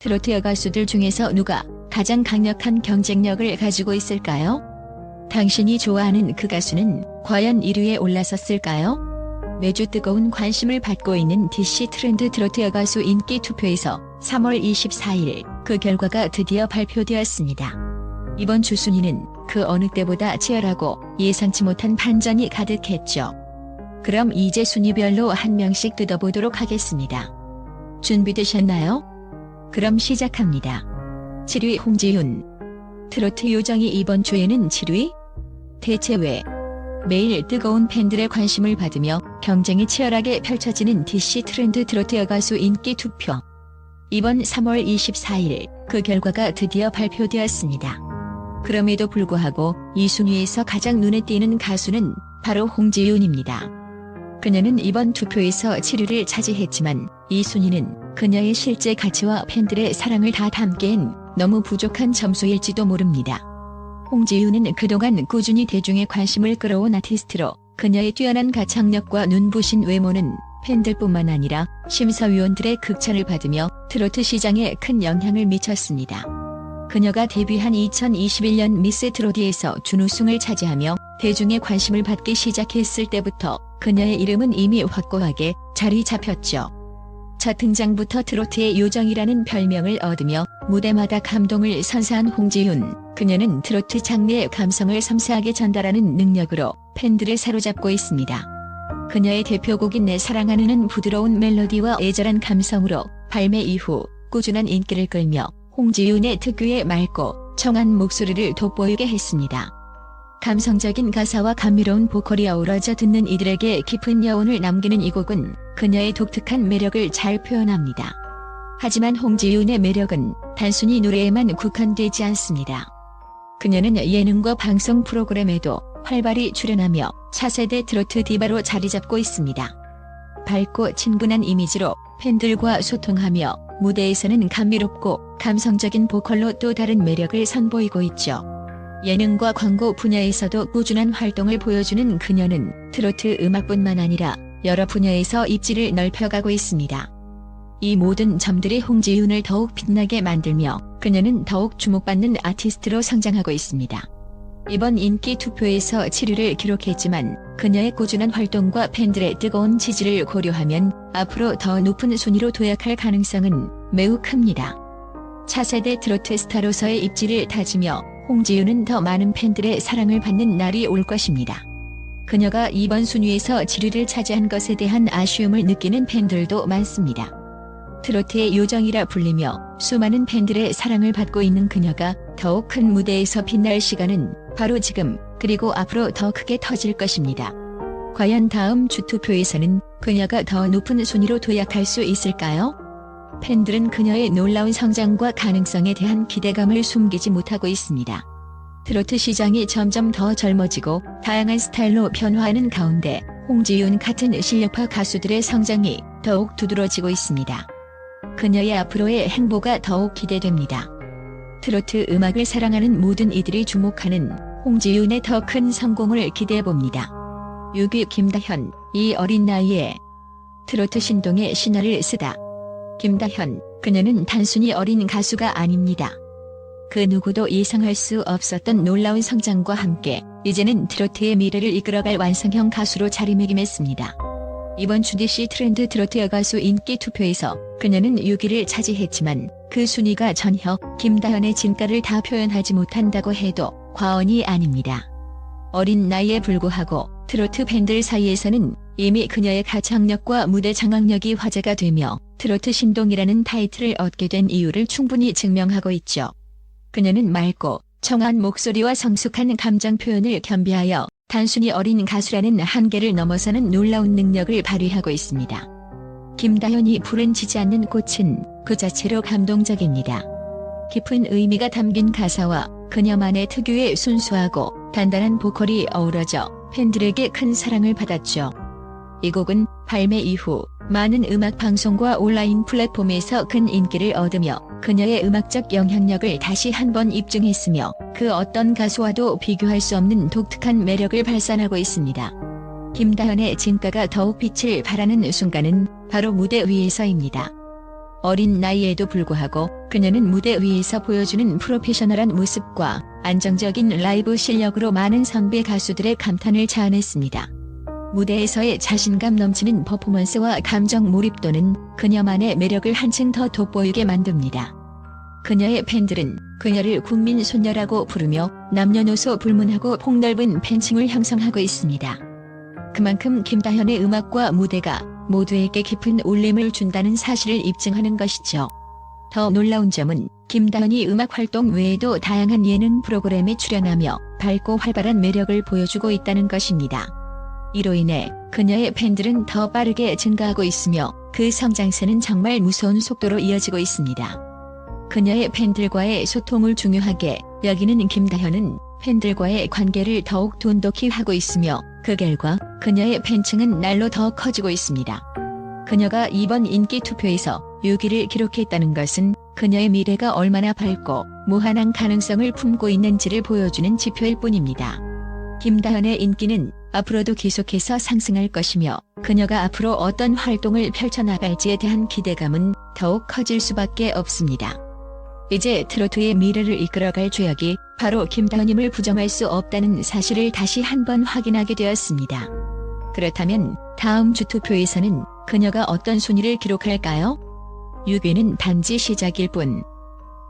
트로트 여가수들 중에서 누가 가장 강력한 경쟁력을 가지고 있을까요? 당신이 좋아하는 그 가수는 과연 1위에 올라섰을까요? 매주 뜨거운 관심을 받고 있는 DC 트렌드 트로트 여가수 인기 투표에서 3월 24일 그 결과가 드디어 발표되었습니다. 이번 주 순위는 그 어느 때보다 치열하고 예상치 못한 반전이 가득했죠. 그럼 이제 순위별로 한 명씩 뜯어보도록 하겠습니다. 준비되셨나요? 그럼 시작합니다. 7위 홍지윤 트로트 요정이 이번 주에는 7위? 대체 왜? 매일 뜨거운 팬들의 관심을 받으며 경쟁이 치열하게 펼쳐지는 DC 트렌드 트로트 여가수 인기 투표. 이번 3월 24일 그 결과가 드디어 발표되었습니다. 그럼에도 불구하고 이 순위에서 가장 눈에 띄는 가수는 바로 홍지윤입니다. 그녀는 이번 투표에서 7위를 차지했지만 이 순위는 그녀의 실제 가치와 팬들의 사랑을 다 담기엔 너무 부족한 점수일지도 모릅니다. 홍지윤은 그동안 꾸준히 대중의 관심을 끌어온 아티스트로 그녀의 뛰어난 가창력과 눈부신 외모는 팬들뿐만 아니라 심사위원들의 극찬을 받으며 트로트 시장에 큰 영향을 미쳤습니다. 그녀가 데뷔한 2021년 미스 트로디에서 준우승을 차지하며 대중의 관심을 받기 시작했을 때부터 그녀의 이름은 이미 확고하게 자리 잡혔죠. 첫 등장부터 트로트의 요정이라는 별명을 얻으며 무대마다 감동을 선사한 홍지윤. 그녀는 트로트 장르의 감성을 섬세하게 전달하는 능력으로 팬들을 사로잡고 있습니다. 그녀의 대표곡인 내 사랑하는은 부드러운 멜로디와 애절한 감성으로 발매 이후 꾸준한 인기를 끌며 홍지윤의 특유의 맑고 청한 목소리를 돋보이게 했습니다. 감성적인 가사와 감미로운 보컬이 어우러져 듣는 이들에게 깊은 여운을 남기는 이 곡은 그녀의 독특한 매력을 잘 표현합니다. 하지만 홍지윤의 매력은 단순히 노래에만 국한되지 않습니다. 그녀는 예능과 방송 프로그램에도 활발히 출연하며 차세대 트로트 디바로 자리 잡고 있습니다. 밝고 친근한 이미지로 팬들과 소통하며 무대에서는 감미롭고 감성적인 보컬로 또 다른 매력을 선보이고 있죠. 예능과 광고 분야에서도 꾸준한 활동을 보여주는 그녀는 트로트 음악뿐만 아니라 여러 분야에서 입지를 넓혀가고 있습니다. 이 모든 점들이 홍지윤을 더욱 빛나게 만들며 그녀는 더욱 주목받는 아티스트로 성장하고 있습니다. 이번 인기 투표에서 7위를 기록했지만 그녀의 꾸준한 활동과 팬들의 뜨거운 지지를 고려하면 앞으로 더 높은 순위로 도약할 가능성은 매우 큽니다. 차세대 트로트 스타로서의 입지를 다지며 홍지윤은 더 많은 팬들의 사랑을 받는 날이 올 것입니다. 그녀가 이번 순위에서 7위를 차지한 것에 대한 아쉬움을 느끼는 팬들도 많습니다. 트로트의 요정이라 불리며 수많은 팬들의 사랑을 받고 있는 그녀가 더욱 큰 무대에서 빛날 시간은 바로 지금 그리고 앞으로 더 크게 터질 것입니다. 과연 다음 주 투표에서는 그녀가 더 높은 순위로 도약할 수 있을까요? 팬들은 그녀의 놀라운 성장과 가능성에 대한 기대감을 숨기지 못하고 있습니다. 트로트 시장이 점점 더 젊어지고 다양한 스타일로 변화하는 가운데 홍지윤 같은 실력파 가수들의 성장이 더욱 두드러지고 있습니다. 그녀의 앞으로의 행보가 더욱 기대됩니다. 트로트 음악을 사랑하는 모든 이들이 주목하는 홍지윤의 더 큰 성공을 기대해 봅니다. 6위 김다현, 이 어린 나이에 트로트 신동의 신화를 쓰다. 김다현, 그녀는 단순히 어린 가수가 아닙니다. 그 누구도 예상할 수 없었던 놀라운 성장과 함께 이제는 트로트의 미래를 이끌어갈 완성형 가수로 자리매김했습니다. 이번 주디씨 트렌드 트로트 여가수 인기 투표에서 그녀는 6위를 차지했지만 그 순위가 전혀 김다현의 진가를 다 표현하지 못한다고 해도 과언이 아닙니다. 어린 나이에 불구하고 트로트 팬들 사이에서는 이미 그녀의 가창력과 무대 장악력이 화제가 되며 트로트 신동이라는 타이틀을 얻게 된 이유를 충분히 증명하고 있죠. 그녀는 맑고 청한 목소리와 성숙한 감정 표현을 겸비하여 단순히 어린 가수라는 한계를 넘어서는 놀라운 능력을 발휘하고 있습니다. 김다현이 불은 지지 않는 꽃은 그 자체로 감동적입니다. 깊은 의미가 담긴 가사와 그녀만의 특유의 순수하고 단단한 보컬이 어우러져 팬들에게 큰 사랑을 받았죠. 이 곡은 발매 이후 많은 음악 방송과 온라인 플랫폼에서 큰 인기를 얻으며 그녀의 음악적 영향력을 다시 한번 입증했으며 그 어떤 가수와도 비교할 수 없는 독특한 매력을 발산하고 있습니다. 김다현의 진가가 더욱 빛을 발하는 순간은 바로 무대 위에서입니다. 어린 나이에도 불구하고 그녀는 무대 위에서 보여주는 프로페셔널한 모습과 안정적인 라이브 실력으로 많은 선배 가수들의 감탄을 자아냈습니다. 무대에서의 자신감 넘치는 퍼포먼스와 감정 몰입도는 그녀만의 매력을 한층 더 돋보이게 만듭니다. 그녀의 팬들은 그녀를 국민 소녀라고 부르며 남녀노소 불문하고 폭넓은 팬층을 형성하고 있습니다. 그만큼 김다현의 음악과 무대가 모두에게 깊은 울림을 준다는 사실을 입증하는 것이죠. 더 놀라운 점은 김다현이 음악 활동 외에도 다양한 예능 프로그램에 출연하며 밝고 활발한 매력을 보여주고 있다는 것입니다. 이로 인해 그녀의 팬들은 더 빠르게 증가하고 있으며 그 성장세는 정말 무서운 속도로 이어지고 있습니다. 그녀의 팬들과의 소통을 중요하게 여기는 김다현은 팬들과의 관계를 더욱 돈독히 하고 있으며 그 결과 그녀의 팬층은 날로 더 커지고 있습니다. 그녀가 이번 인기 투표에서 6위를 기록했다는 것은 그녀의 미래가 얼마나 밝고 무한한 가능성을 품고 있는지를 보여주는 지표일 뿐입니다. 김다현의 인기는 앞으로도 계속해서 상승할 것이며 그녀가 앞으로 어떤 활동을 펼쳐나갈지에 대한 기대감은 더욱 커질 수밖에 없습니다. 이제 트로트의 미래를 이끌어갈 주역이 바로 김다은임을 부정할 수 없다는 사실을 다시 한번 확인하게 되었습니다. 그렇다면 다음 주 투표에서는 그녀가 어떤 순위를 기록할까요? 6위는 단지 시작일 뿐.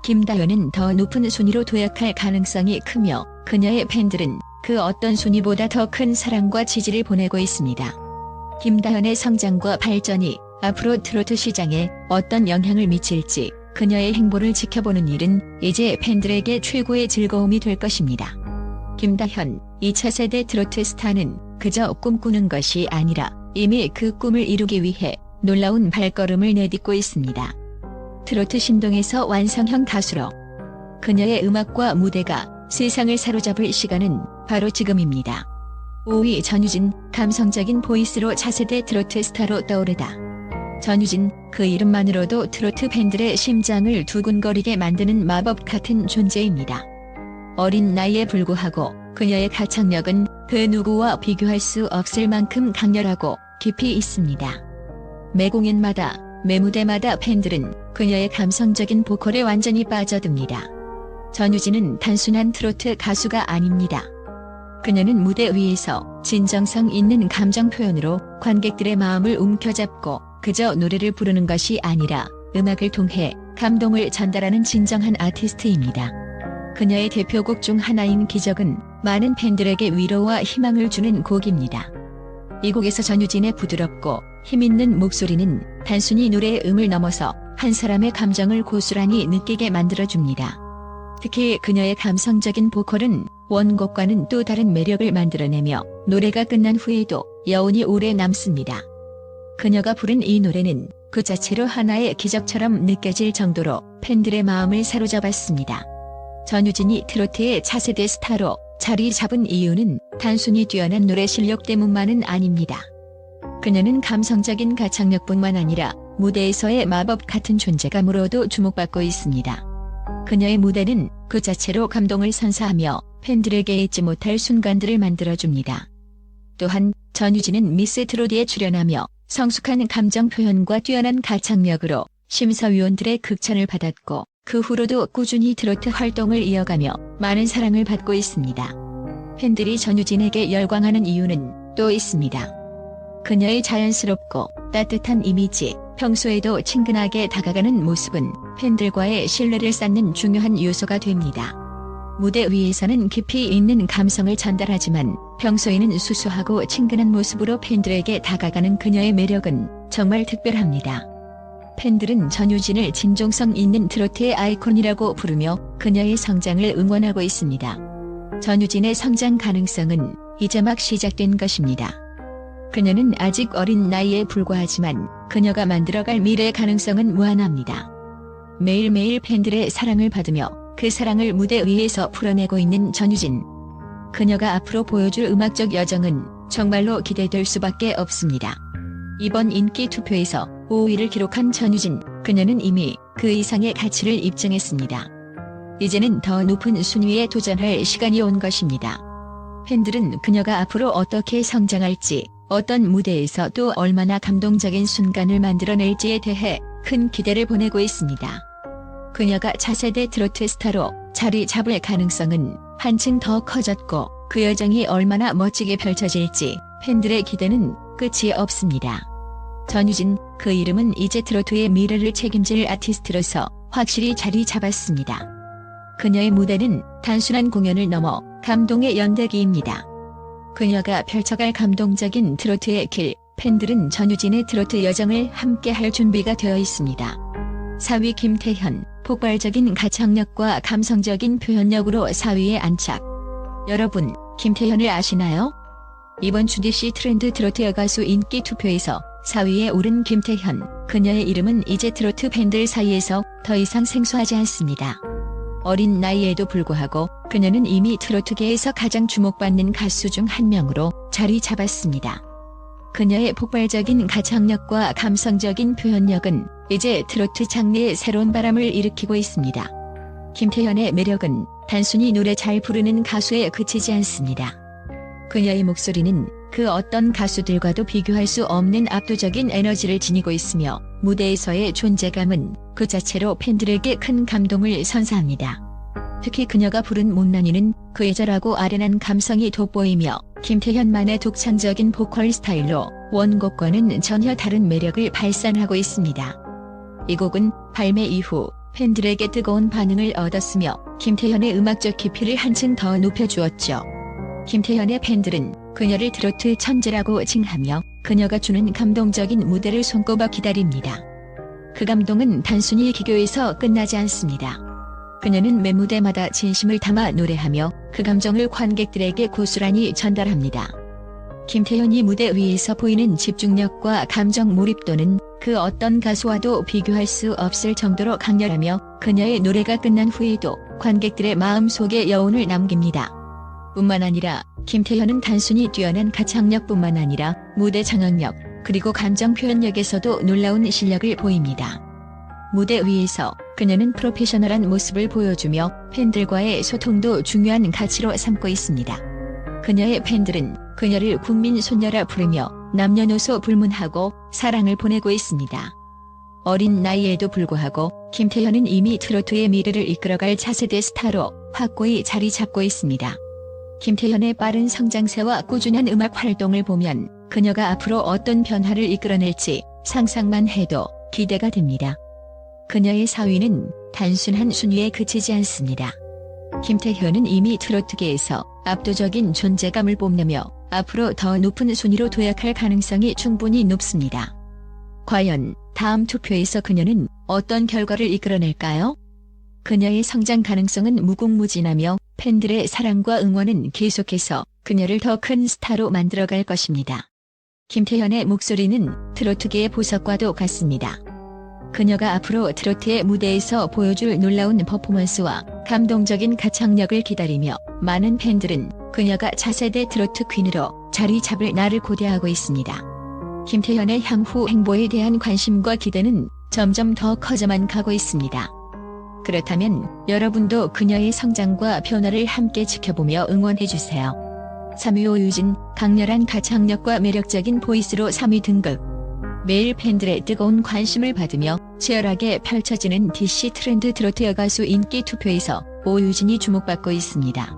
김다현은 더 높은 순위로 도약할 가능성이 크며 그녀의 팬들은 그 어떤 순위보다 더 큰 사랑과 지지를 보내고 있습니다. 김다현의 성장과 발전이 앞으로 트로트 시장에 어떤 영향을 미칠지 그녀의 행보를 지켜보는 일은 이제 팬들에게 최고의 즐거움이 될 것입니다. 김다현, 2차 세대 트로트 스타는 그저 꿈꾸는 것이 아니라 이미 그 꿈을 이루기 위해 놀라운 발걸음을 내딛고 있습니다. 트로트 신동에서 완성형 가수로 그녀의 음악과 무대가 세상을 사로잡을 시간은 바로 지금입니다. 5위 전유진, 감성적인 보이스로 차세대 트로트 스타로 떠오르다. 전유진, 그 이름만으로도 트로트 팬들의 심장을 두근거리게 만드는 마법 같은 존재입니다. 어린 나이에 불구하고 그녀의 가창력은 그 누구와 비교할 수 없을 만큼 강렬하고 깊이 있습니다. 매 공연마다, 매 무대마다 팬들은 그녀의 감성적인 보컬에 완전히 빠져듭니다. 전유진은 단순한 트로트 가수가 아닙니다. 그녀는 무대 위에서 진정성 있는 감정 표현으로 관객들의 마음을 움켜잡고 그저 노래를 부르는 것이 아니라 음악을 통해 감동을 전달하는 진정한 아티스트입니다. 그녀의 대표곡 중 하나인 기적은 많은 팬들에게 위로와 희망을 주는 곡입니다. 이 곡에서 전유진의 부드럽고 힘있는 목소리는 단순히 노래의 음을 넘어서 한 사람의 감정을 고스란히 느끼게 만들어줍니다. 특히 그녀의 감성적인 보컬은 원곡과는 또 다른 매력을 만들어내며 노래가 끝난 후에도 여운이 오래 남습니다. 그녀가 부른 이 노래는 그 자체로 하나의 기적처럼 느껴질 정도로 팬들의 마음을 사로잡았습니다. 전유진이 트로트의 차세대 스타로 자리 잡은 이유는 단순히 뛰어난 노래 실력 때문만은 아닙니다. 그녀는 감성적인 가창력뿐만 아니라 무대에서의 마법 같은 존재감으로도 주목받고 있습니다. 그녀의 무대는 그 자체로 감동을 선사하며 팬들에게 잊지 못할 순간들을 만들어줍니다. 또한 전유진은 미스 트로디에 출연하며 성숙한 감정 표현과 뛰어난 가창력으로 심사위원들의 극찬을 받았고 그 후로도 꾸준히 트로트 활동을 이어가며 많은 사랑을 받고 있습니다. 팬들이 전유진에게 열광하는 이유는 또 있습니다. 그녀의 자연스럽고 따뜻한 이미지, 평소에도 친근하게 다가가는 모습은 팬들과의 신뢰를 쌓는 중요한 요소가 됩니다. 무대 위에서는 깊이 있는 감성을 전달하지만 평소에는 수수하고 친근한 모습으로 팬들에게 다가가는 그녀의 매력은 정말 특별합니다. 팬들은 전유진을 진정성 있는 트로트의 아이콘이라고 부르며 그녀의 성장을 응원하고 있습니다. 전유진의 성장 가능성은 이제 막 시작된 것입니다. 그녀는 아직 어린 나이에 불과하지만 그녀가 만들어갈 미래의 가능성은 무한합니다. 매일매일 팬들의 사랑을 받으며 그 사랑을 무대 위에서 풀어내고 있는 전유진. 그녀가 앞으로 보여줄 음악적 여정은 정말로 기대될 수밖에 없습니다. 이번 인기 투표에서 5위를 기록한 전유진, 그녀는 이미 그 이상의 가치를 입증했습니다. 이제는 더 높은 순위에 도전할 시간이 온 것입니다. 팬들은 그녀가 앞으로 어떻게 성장할지, 어떤 무대에서 또 얼마나 감동적인 순간을 만들어낼지에 대해 큰 기대를 보내고 있습니다. 그녀가 차세대 트로트 스타로 자리 잡을 가능성은 한층 더 커졌고 그 여정이 얼마나 멋지게 펼쳐질지 팬들의 기대는 끝이 없습니다. 전유진, 그 이름은 이제 트로트의 미래를 책임질 아티스트로서 확실히 자리 잡았습니다. 그녀의 무대는 단순한 공연을 넘어 감동의 연대기입니다. 그녀가 펼쳐갈 감동적인 트로트의 길, 팬들은 전유진의 트로트 여정을 함께 할 준비가 되어 있습니다. 4위 김태현, 폭발적인 가창력과 감성적인 표현력으로 4위에 안착. 여러분, 김태현을 아시나요? 이번 주디씨 트렌드 트로트 여가수 인기 투표에서 4위에 오른 김태현, 그녀의 이름은 이제 트로트 팬들 사이에서 더 이상 생소하지 않습니다. 어린 나이에도 불구하고 그녀는 이미 트로트계에서 가장 주목받는 가수 중 한 명으로 자리 잡았습니다. 그녀의 폭발적인 가창력과 감성적인 표현력은 이제 트로트 장르에 새로운 바람을 일으키고 있습니다. 김태현의 매력은 단순히 노래 잘 부르는 가수에 그치지 않습니다. 그녀의 목소리는 그 어떤 가수들과도 비교할 수 없는 압도적인 에너지를 지니고 있으며 무대에서의 존재감은 그 자체로 팬들에게 큰 감동을 선사합니다. 특히 그녀가 부른 못난이는 그 애절하고 아련한 감성이 돋보이며 김태현만의 독창적인 보컬 스타일로 원곡과는 전혀 다른 매력을 발산하고 있습니다. 이 곡은 발매 이후 팬들에게 뜨거운 반응을 얻었으며 김태현의 음악적 깊이를 한층 더 높여주었죠. 김태현의 팬들은 그녀를 트로트 천재라고 칭하며 그녀가 주는 감동적인 무대를 손꼽아 기다립니다. 그 감동은 단순히 기교에서 끝나지 않습니다. 그녀는 매 무대마다 진심을 담아 노래하며 그 감정을 관객들에게 고스란히 전달합니다. 김태현이 무대 위에서 보이는 집중력과 감정 몰입도는 그 어떤 가수와도 비교할 수 없을 정도로 강렬하며 그녀의 노래가 끝난 후에도 관객들의 마음 속에 여운을 남깁니다. 뿐만 아니라 김태현은 단순히 뛰어난 가창력뿐만 아니라 무대 장악력 그리고 감정 표현력에서도 놀라운 실력을 보입니다. 무대 위에서 그녀는 프로페셔널한 모습을 보여주며 팬들과의 소통도 중요한 가치로 삼고 있습니다. 그녀의 팬들은 그녀를 국민 소녀라 부르며 남녀노소 불문하고 사랑을 보내고 있습니다. 어린 나이에도 불구하고 김태현은 이미 트로트의 미래를 이끌어갈 차세대 스타로 확고히 자리 잡고 있습니다. 김태현의 빠른 성장세와 꾸준한 음악 활동을 보면 그녀가 앞으로 어떤 변화를 이끌어낼지 상상만 해도 기대가 됩니다. 그녀의 사위는 단순한 순위에 그치지 않습니다. 김태현은 이미 트로트계에서 압도적인 존재감을 뽐내며 앞으로 더 높은 순위로 도약할 가능성이 충분히 높습니다. 과연 다음 투표에서 그녀는 어떤 결과를 이끌어낼까요? 그녀의 성장 가능성은 무궁무진하며 팬들의 사랑과 응원은 계속해서 그녀를 더 큰 스타로 만들어갈 것입니다. 김태현의 목소리는 트로트계의 보석과도 같습니다. 그녀가 앞으로 트로트의 무대에서 보여줄 놀라운 퍼포먼스와 감동적인 가창력을 기다리며 많은 팬들은 그녀가 차세대 트로트 퀸으로 자리 잡을 날을 고대하고 있습니다. 김태현의 향후 행보에 대한 관심과 기대는 점점 더 커져만 가고 있습니다. 그렇다면 여러분도 그녀의 성장과 변화를 함께 지켜보며 응원해주세요. 3위 오유진, 강렬한 가창력과 매력적인 보이스로 3위 등극. 매일 팬들의 뜨거운 관심을 받으며 치열하게 펼쳐지는 DC 트렌드 트로트 여가수 인기 투표에서 오유진이 주목받고 있습니다.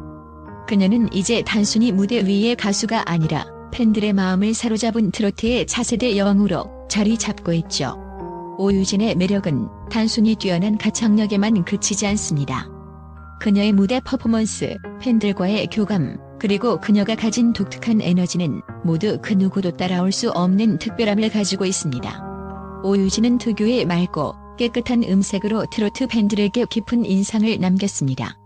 그녀는 이제 단순히 무대 위의 가수가 아니라 팬들의 마음을 사로잡은 트로트의 차세대 여왕으로 자리 잡고 있죠. 오유진의 매력은 단순히 뛰어난 가창력에만 그치지 않습니다. 그녀의 무대 퍼포먼스, 팬들과의 교감, 그리고 그녀가 가진 독특한 에너지는 모두 그 누구도 따라올 수 없는 특별함을 가지고 있습니다. 오유진은 특유의 맑고 깨끗한 음색으로 트로트 팬들에게 깊은 인상을 남겼습니다.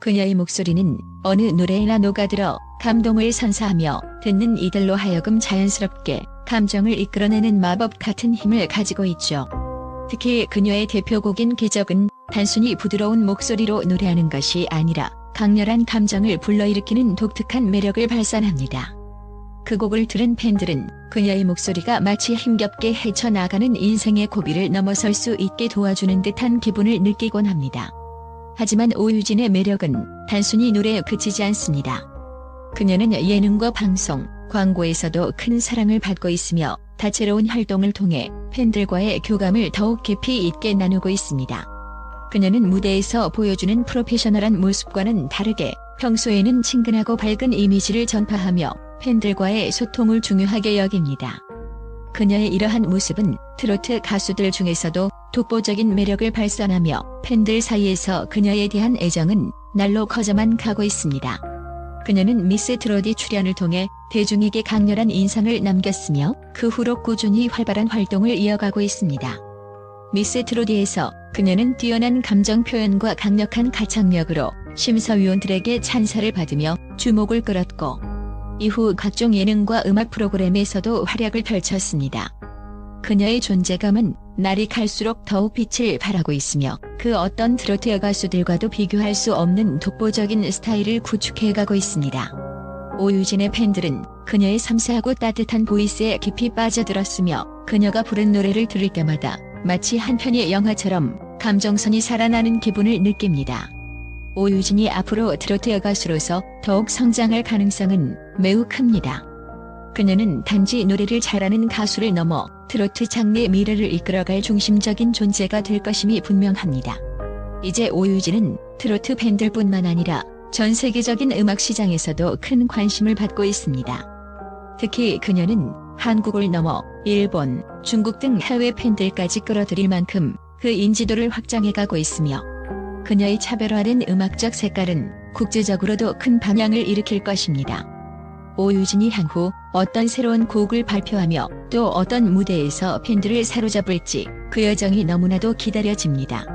그녀의 목소리는 어느 노래에나 녹아들어 감동을 선사하며 듣는 이들로 하여금 자연스럽게 감정을 이끌어내는 마법 같은 힘을 가지고 있죠. 특히 그녀의 대표곡인 기적은 단순히 부드러운 목소리로 노래하는 것이 아니라 강렬한 감정을 불러일으키는 독특한 매력을 발산합니다. 그 곡을 들은 팬들은 그녀의 목소리가 마치 힘겹게 헤쳐나가는 인생의 고비를 넘어설 수 있게 도와주는 듯한 기분을 느끼곤 합니다. 하지만 오유진의 매력은 단순히 노래에 그치지 않습니다. 그녀는 예능과 방송, 광고에서도 큰 사랑을 받고 있으며 다채로운 활동을 통해 팬들과의 교감을 더욱 깊이 있게 나누고 있습니다. 그녀는 무대에서 보여주는 프로페셔널한 모습과는 다르게 평소에는 친근하고 밝은 이미지를 전파하며 팬들과의 소통을 중요하게 여깁니다. 그녀의 이러한 모습은 트로트 가수들 중에서도 독보적인 매력을 발산하며 팬들 사이에서 그녀에 대한 애정은 날로 커져만 가고 있습니다. 그녀는 미스 트로디 출연을 통해 대중에게 강렬한 인상을 남겼으며 그 후로 꾸준히 활발한 활동을 이어가고 있습니다. 미스 트로디에서 그녀는 뛰어난 감정 표현과 강력한 가창력으로 심사위원들에게 찬사를 받으며 주목을 끌었고 이후 각종 예능과 음악 프로그램에서도 활약을 펼쳤습니다. 그녀의 존재감은 날이 갈수록 더욱 빛을 발하고 있으며 그 어떤 트로트 여가수들과도 비교할 수 없는 독보적인 스타일을 구축해가고 있습니다. 오유진의 팬들은 그녀의 섬세하고 따뜻한 보이스에 깊이 빠져들었으며 그녀가 부른 노래를 들을 때마다 마치 한 편의 영화처럼 감정선이 살아나는 기분을 느낍니다. 오유진이 앞으로 트로트 여가수로서 더욱 성장할 가능성은 매우 큽니다. 그녀는 단지 노래를 잘하는 가수를 넘어 트로트 장르의 미래를 이끌어갈 중심적인 존재가 될 것임이 분명합니다. 이제 오유진은 트로트 팬들뿐만 아니라 전 세계적인 음악 시장에서도 큰 관심을 받고 있습니다. 특히 그녀는 한국을 넘어 일본, 중국 등 해외 팬들까지 끌어들일 만큼 그 인지도를 확장해가고 있으며 그녀의 차별화된 음악적 색깔은 국제적으로도 큰 반향을 일으킬 것입니다. 오유진이 향후 어떤 새로운 곡을 발표하며 또 어떤 무대에서 팬들을 사로잡을지 그 여정이 너무나도 기다려집니다.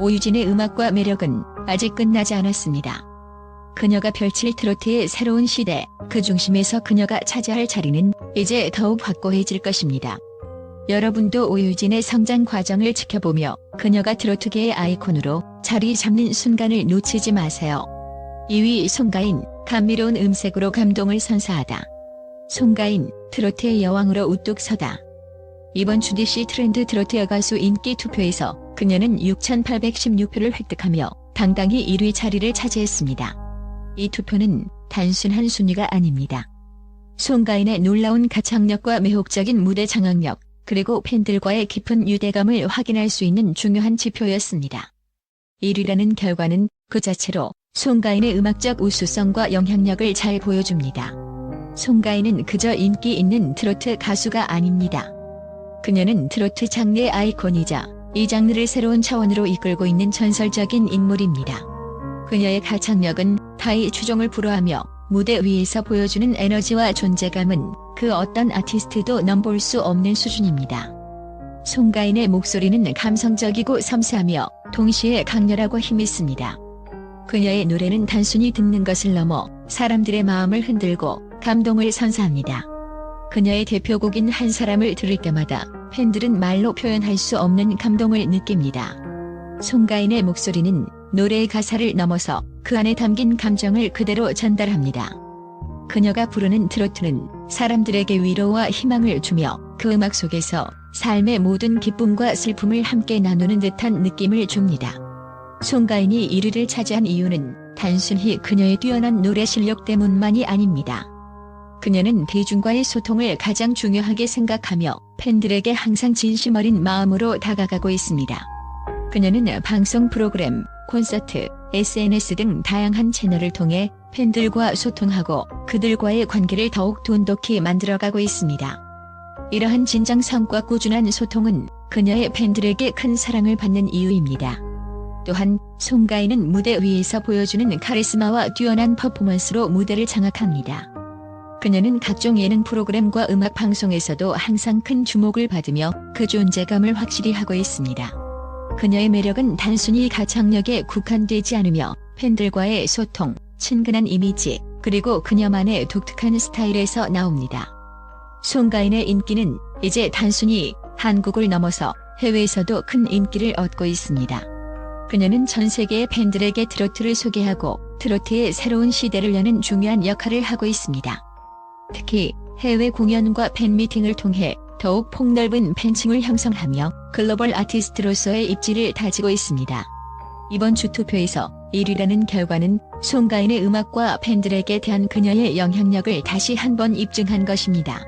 오유진의 음악과 매력은 아직 끝나지 않았습니다. 그녀가 펼칠 트로트의 새로운 시대, 그 중심에서 그녀가 차지할 자리는 이제 더욱 확고해질 것입니다. 여러분도 오유진의 성장 과정을 지켜보며 그녀가 트로트계의 아이콘으로 자리 잡는 순간을 놓치지 마세요. 2위 송가인, 감미로운 음색으로 감동을 선사하다. 송가인, 트로트의 여왕으로 우뚝 서다. 이번 주디시 트렌드 트로트 여가수 인기 투표에서 그녀는 6,816표를 획득하며 당당히 1위 자리를 차지했습니다. 이 투표는 단순한 순위가 아닙니다. 송가인의 놀라운 가창력과 매혹적인 무대 장악력, 그리고 팬들과의 깊은 유대감을 확인할 수 있는 중요한 지표였습니다. 1위라는 결과는 그 자체로 송가인의 음악적 우수성과 영향력을 잘 보여줍니다. 송가인은 그저 인기 있는 트로트 가수가 아닙니다. 그녀는 트로트 장르의 아이콘이자 이 장르를 새로운 차원으로 이끌고 있는 전설적인 인물입니다. 그녀의 가창력은 타의 추종을 불허하며 무대 위에서 보여주는 에너지와 존재감은 그 어떤 아티스트도 넘볼 수 없는 수준입니다. 송가인의 목소리는 감성적이고 섬세하며 동시에 강렬하고 힘있습니다. 그녀의 노래는 단순히 듣는 것을 넘어 사람들의 마음을 흔들고 감동을 선사합니다. 그녀의 대표곡인 한 사람을 들을 때마다 팬들은 말로 표현할 수 없는 감동을 느낍니다. 송가인의 목소리는 노래의 가사를 넘어서 그 안에 담긴 감정을 그대로 전달합니다. 그녀가 부르는 트로트는 사람들에게 위로와 희망을 주며 그 음악 속에서 삶의 모든 기쁨과 슬픔을 함께 나누는 듯한 느낌을 줍니다. 송가인이 1위를 차지한 이유는 단순히 그녀의 뛰어난 노래 실력 때문만이 아닙니다. 그녀는 대중과의 소통을 가장 중요하게 생각하며 팬들에게 항상 진심 어린 마음으로 다가가고 있습니다. 그녀는 방송 프로그램, 콘서트, SNS 등 다양한 채널을 통해 팬들과 소통하고 그들과의 관계를 더욱 돈독히 만들어가고 있습니다. 이러한 진정성과 꾸준한 소통은 그녀의 팬들에게 큰 사랑을 받는 이유입니다. 또한 송가인은 무대 위에서 보여주는 카리스마와 뛰어난 퍼포먼스로 무대를 장악합니다. 그녀는 각종 예능 프로그램과 음악 방송에서도 항상 큰 주목을 받으며 그 존재감을 확실히 하고 있습니다. 그녀의 매력은 단순히 가창력에 국한되지 않으며 팬들과의 소통, 친근한 이미지, 그리고 그녀만의 독특한 스타일에서 나옵니다. 송가인의 인기는 이제 단순히 한국을 넘어서 해외에서도 큰 인기를 얻고 있습니다. 그녀는 전 세계의 팬들에게 트로트를 소개하고 트로트의 새로운 시대를 여는 중요한 역할을 하고 있습니다. 특히 해외 공연과 팬미팅을 통해 더욱 폭넓은 팬층을 형성하며 글로벌 아티스트로서의 입지를 다지고 있습니다. 이번 주 투표에서 1위라는 결과는 송가인의 음악과 팬들에게 대한 그녀의 영향력을 다시 한번 입증한 것입니다.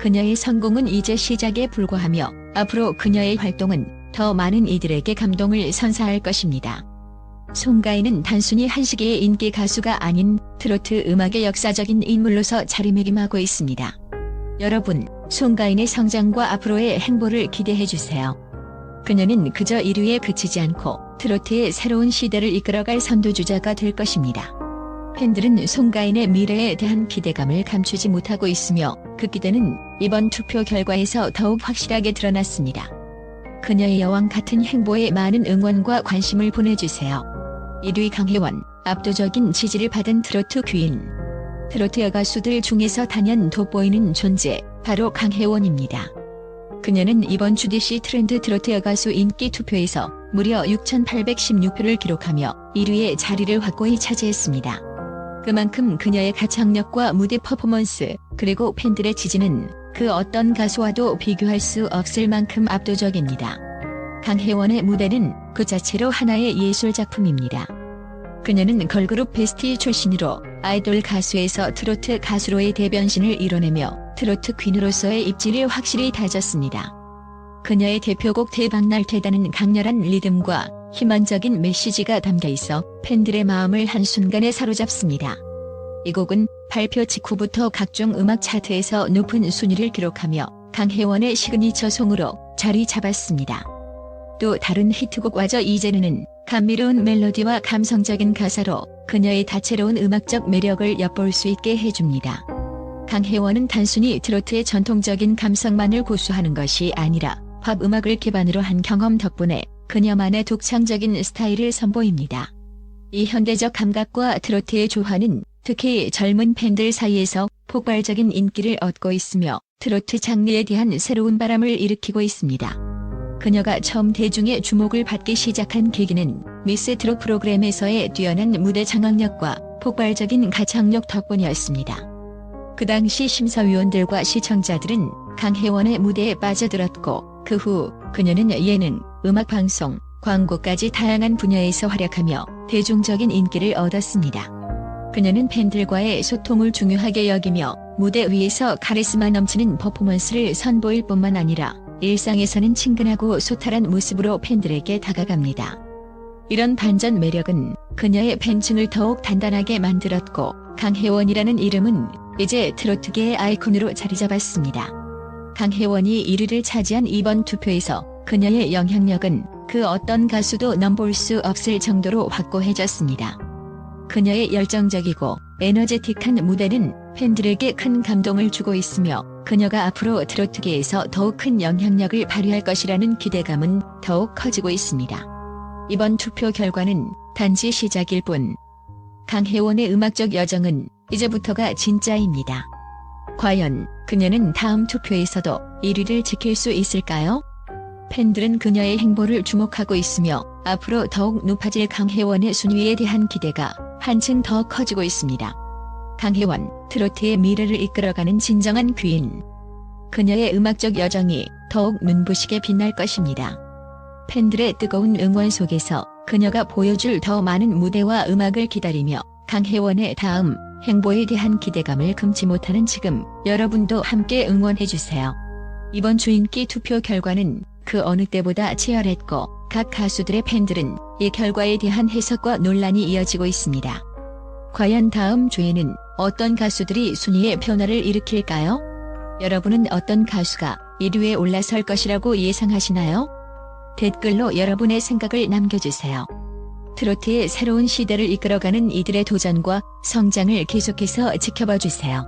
그녀의 성공은 이제 시작에 불과하며 앞으로 그녀의 활동은 더 많은 이들에게 감동을 선사할 것입니다. 송가인은 단순히 한 시기의 인기 가수가 아닌 트로트 음악의 역사적인 인물로서 자리매김하고 있습니다. 여러분, 송가인의 성장과 앞으로의 행보를 기대해 주세요. 그녀는 그저 1위에 그치지 않고 트로트의 새로운 시대를 이끌어갈 선두주자가 될 것입니다. 팬들은 송가인의 미래에 대한 기대감을 감추지 못하고 있으며 그 기대는 이번 투표 결과에서 더욱 확실하게 드러났습니다. 그녀의 여왕 같은 행보에 많은 응원과 관심을 보내주세요. 1위 강혜원, 압도적인 지지를 받은 트로트 귀인. 트로트 여가수들 중에서 단연 돋보이는 존재, 바로 강혜원입니다. 그녀는 이번 주디시 트렌드 트로트 여가수 인기 투표에서 무려 6,816표를 기록하며 1위의 자리를 확고히 차지했습니다. 그만큼 그녀의 가창력과 무대 퍼포먼스, 그리고 팬들의 지지는 그 어떤 가수와도 비교할 수 없을 만큼 압도적입니다. 강혜원의 무대는 그 자체로 하나의 예술 작품입니다. 그녀는 걸그룹 베스티 출신으로 아이돌 가수에서 트로트 가수로의 대변신을 이뤄내며 트로트 퀸으로서의 입지를 확실히 다졌습니다. 그녀의 대표곡 대박날 테다는 강렬한 리듬과 희망적인 메시지가 담겨 있어 팬들의 마음을 한순간에 사로잡습니다. 이 곡은 발표 직후부터 각종 음악 차트에서 높은 순위를 기록하며 강혜원의 시그니처 송으로 자리 잡았습니다. 또 다른 히트곡 와저 이제는 감미로운 멜로디와 감성적인 가사로 그녀의 다채로운 음악적 매력을 엿볼 수 있게 해줍니다. 강혜원은 단순히 트로트의 전통적인 감성만을 고수하는 것이 아니라 팝 음악을 기반으로 한 경험 덕분에 그녀만의 독창적인 스타일을 선보입니다. 이 현대적 감각과 트로트의 조화는 특히 젊은 팬들 사이에서 폭발적인 인기를 얻고 있으며 트로트 장르에 대한 새로운 바람을 일으키고 있습니다. 그녀가 처음 대중의 주목을 받기 시작한 계기는 미스 트롯 프로그램에서의 뛰어난 무대 장악력과 폭발적인 가창력 덕분이었습니다. 그 당시 심사위원들과 시청자들은 강혜원의 무대에 빠져들었고 그 후 그녀는 예능, 음악 방송, 광고까지 다양한 분야에서 활약하며 대중적인 인기를 얻었습니다. 그녀는 팬들과의 소통을 중요하게 여기며 무대 위에서 카리스마 넘치는 퍼포먼스를 선보일 뿐만 아니라 일상에서는 친근하고 소탈한 모습으로 팬들에게 다가갑니다. 이런 반전 매력은 그녀의 팬층을 더욱 단단하게 만들었고 강혜원이라는 이름은 이제 트로트계의 아이콘으로 자리 잡았습니다. 강혜원이 1위를 차지한 이번 투표에서 그녀의 영향력은 그 어떤 가수도 넘볼 수 없을 정도로 확고해졌습니다. 그녀의 열정적이고 에너제틱한 무대는 팬들에게 큰 감동을 주고 있으며 그녀가 앞으로 트로트계에서 더욱 큰 영향력을 발휘할 것이라는 기대감은 더욱 커지고 있습니다. 이번 투표 결과는 단지 시작일 뿐. 강혜원의 음악적 여정은 이제부터가 진짜입니다. 과연 그녀는 다음 투표에서도 1위를 지킬 수 있을까요? 팬들은 그녀의 행보를 주목하고 있으며 앞으로 더욱 높아질 강혜원의 순위에 대한 기대가 한층 더 커지고 있습니다. 강혜원, 트로트의 미래를 이끌어가는 진정한 귀인. 그녀의 음악적 여정이 더욱 눈부시게 빛날 것입니다. 팬들의 뜨거운 응원 속에서 그녀가 보여줄 더 많은 무대와 음악을 기다리며 강혜원의 다음 행보에 대한 기대감을 금치 못하는 지금 여러분도 함께 응원해주세요. 이번 주인기 투표 결과는 그 어느 때보다 치열했고 각 가수들의 팬들은 이 결과에 대한 해석과 논란이 이어지고 있습니다. 과연 다음 주에는 어떤 가수들이 순위의 변화를 일으킬까요? 여러분은 어떤 가수가 1위에 올라설 것이라고 예상하시나요? 댓글로 여러분의 생각을 남겨주세요. 트로트의 새로운 시대를 이끌어가는 이들의 도전과 성장을 계속해서 지켜봐 주세요.